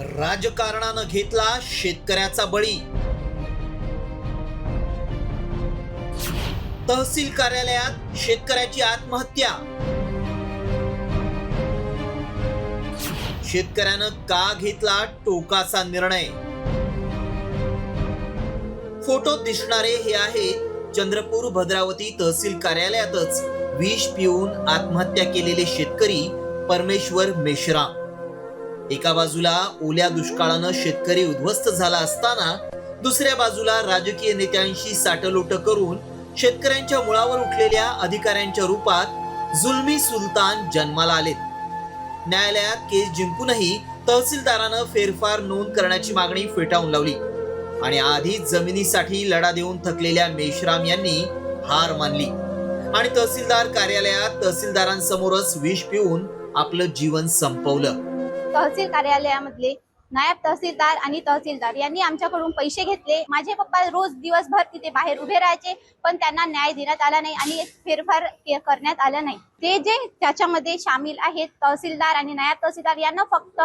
राजकारणानं घेतला शेतकऱ्याचा बळी. तहसील कार्यालयात शेतकऱ्याची आत्महत्या. शेतकऱ्यानं का घेतला टोकाचा निर्णय? फोटो दिसणारे हे आहे चंद्रपूर भद्रावती तहसील कार्यालयातच विष पिऊन आत्महत्या केलेले शेतकरी परमेश्वर मेश्राम. एका बाजूला ओल्या दुष्काळानं शेतकरी उद्ध्वस्त झाला असताना दुसऱ्या बाजूला राजकीय नेत्यांशी साटलोट करून शेतकऱ्यांच्या मुळावर उठलेल्या अधिकाऱ्यांच्या रूपात जुलमी सुलतान जन्माला आलेत. न्यायालयात केस जिंकूनही तहसीलदारानं फेरफार नोंद करण्याची मागणी फेटाळून लावली आणि आधीच जमिनीसाठी लढा देऊन थकलेल्या मेश्राम यांनी हार मानली आणि तहसीलदार कार्यालयात तहसीलदारांसमोरच विष पिऊन आपलं जीवन संपवलं. तहसील कार्यालयामधले नायब तहसीलदार आणि तहसीलदार यांनी आमच्याकडून पैसे घेतले. माझे पप्पा रोज दिवसभर तिथे बाहेर उभे राहायचे पण त्यांना न्याय देण्यात आला नाही आणि फेरफार करण्यात आला नाही. ते जे त्याच्यामध्ये सामील आहेत तहसीलदार आणि नायब तहसीलदार यांना फक्त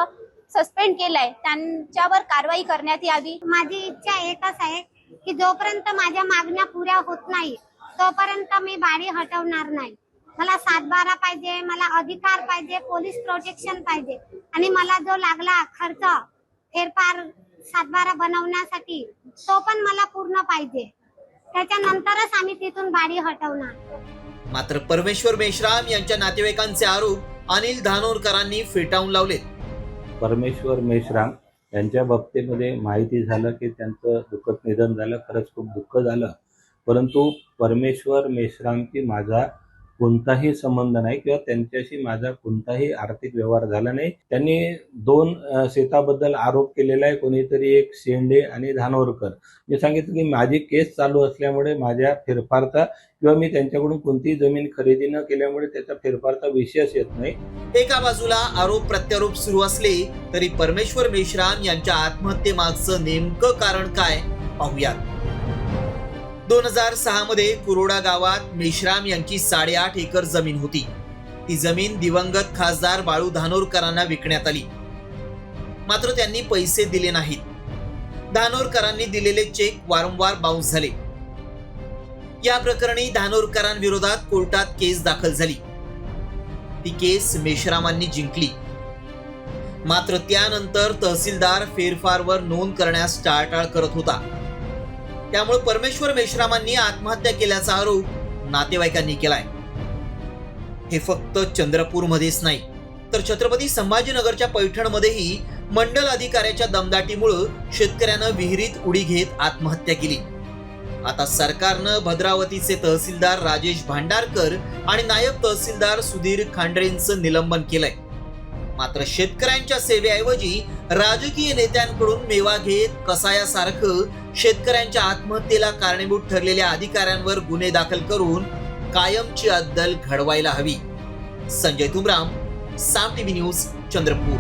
सस्पेंड केलंय. त्यांच्यावर कारवाई करण्यात यावी. माझी इच्छा एकच आहे की जोपर्यंत माझ्या मागण्या पुऱ्या होत नाही तोपर्यंत मी बारी हटवणार नाही. मला सातबारा पाहिजे मला अधिकार पाहिजे पोलीस प्रोटेक्शन पाहिजे. आणि मला जो लागला खर्च फेरफार सातबारा बनवण्यासाठी तो पण मला पूर्ण पाहिजे. त्याच्यानंतरच आम्ही तिथून बारी हटवणार. मात्र परमेश्वर मेश्राम यांच्या नातेवाईकांचे आरोप अनिल धानोरकरांनी फेटाळून लावलेत. परमेश्वर मेश्राम यांच्या बाबतीमध्ये माहिती झालं की त्यांचं दुःखद निधन झालं खरंच खूप दुःख झालं. परंतु परमेश्वर मेश्रामची माझा कोणताही संबंध नाही किंवा त्यांच्याशी माझा कोणताही आर्थिक व्यवहार झाला नाही. त्यांनी दोन शेताबद्दल आरोप केलेला आहे. कोणीतरी एक शेंडे आणि धानोरकर. मी सांगितलं की माझी केस चालू असल्यामुळे माझ्या फेरफारचा किंवा मी त्यांच्याकडून कोणतीही जमीन खरेदी न केल्यामुळे त्याचा फेरफारचा विषयच येत नाही. एका बाजूला आरोप प्रत्यारोप सुरू असले तरी परमेश्वर मेश्राम यांच्या आत्महत्येमागचं नेमकं कारण काय? पाहूयात. दोन हजार सहा मध्ये कुरोडा गावात मेश्राम यांची साडेआठ एकर जमीन होती. ती जमीन दिवंगत खासदार बाळू धानोरकरांना विकण्यात आली. मात्र त्यांनी पैसे दिले नाहीत. धानोरकरांनी दिलेले चेक वारंवार बाउन्स झाले. या प्रकरणी धानोरकरांविरोधात कोर्टात केस दाखल झाली. ती केस मेश्रामांनी जिंकली. मात्र त्यानंतर तहसीलदार फेरफारवर नोंद करण्यास टाळटाळ करत होता. त्यामुळे परमेश्वर मेश्रामांनी आत्महत्या केल्याचा आरोप नातेवाईकांनी केलाय. हे फक्त चंद्रपूरमध्येच नाही तर छत्रपती संभाजीनगरच्या पैठणमध्येही मंडल अधिकाऱ्याच्या दमदाटीमुळं शेतकऱ्यानं विहिरीत उडी घेत आत्महत्या केली. आता सरकारनं भद्रावतीचे तहसीलदार राजेश भांडारकर आणि नायब तहसीलदार सुधीर खांडरेंचं निलंबन केलंय. मात्र शेतकऱ्यांच्या सेवेऐवजी राजकीय नेत्यांकडून मेवा घेत कसायासारखं शेतकऱ्यांच्या आत्महत्येला कारणीभूत ठरलेल्या अधिकाऱ्यांवर गुन्हे दाखल करून कायमची अद्दल घडवायला हवी. Sanjay Tumram Saam TV news Chandrapur.